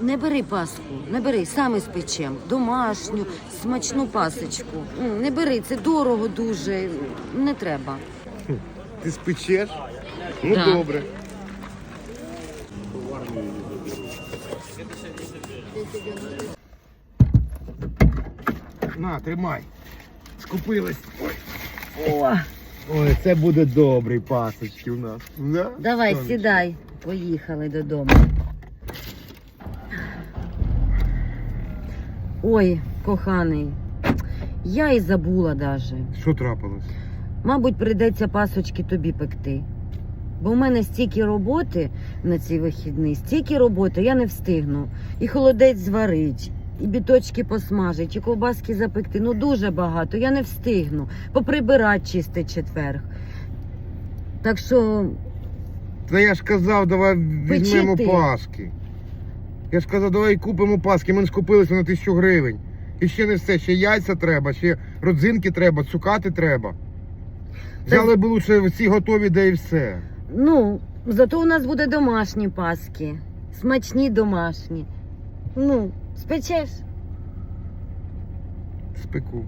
Не бери паску, не бери, саме спечем. Домашню, смачну пасочку. М, Не бери, це дорого дуже. Не треба. Ти спечеш? Ну Да. добре. На, тримай. Скупилась. Ой. О, Ой, це буде добрий пасочки у нас. Да? давай, Сонечко? сідай. Поїхали додому. Ой, коханий, я і забула даже. Що трапилось? Мабуть, прийдеться пасочки тобі пекти. Бо в мене стільки роботи на ці вихідні, стільки роботи, я не встигну. І холодець зварить, і біточки посмажить, і ковбаски запекти. Ну дуже багато. Я не встигну. Поприбирати чистий четверг. Так що Та я ж казав, давай візьмемо паски. Я ж казав, давай купимо паски. Ми не скупилися на тисячу гривень. І ще не все, ще яйця треба, ще родзинки треба, цукати треба. Взяли б лучше всі готові, де і все. Ну, зато у нас буде домашні паски. Смачні домашні. Ну, спечеш? Спеку.